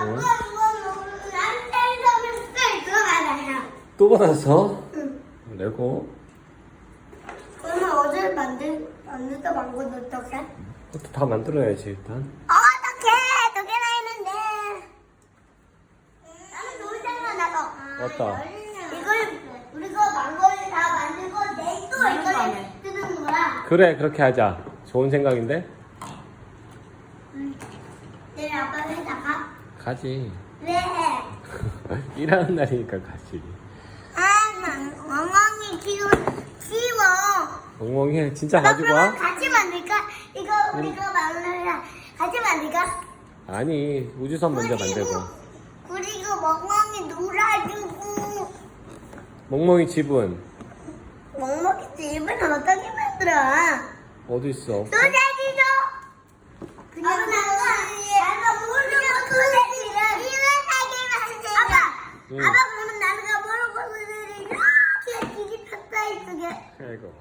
아빠 또 받았어? 응. 레고. 그러면 어제 만든 만들다 망고 어떡해? 그것도 다 만들어야지 일단. 어, 어떡해 두 개나 했는데. 나는 좋은 생각 나서. 왔다. 이걸 우리가 망고를 다 만들고 내일 또 이걸 뜨는 거야. 그래 그렇게 하자. 좋은 생각인데. 내일 아빠 회사 가. 가지. 왜? 일하는 날이니까 가지. 아, 난 엉엉이 키워 키워. 멍멍이 진짜 가지고 그러면 와? 같이 만들까? 이거 우리가 만들자. 같이 만들까? 아니 우주선 먼저 만들고. 그리고 멍멍이 놀아주고. 멍멍이 집은 멍멍이 집은 어떻게 만들어? 어디 있어? 소세지도. 그냥 나가. 나가 모르고 소세지를 이만하게 만들자. 아빠. 보면 나가 모르고 소세지를 이렇게 길이 폈다 이쁘게. 아이고.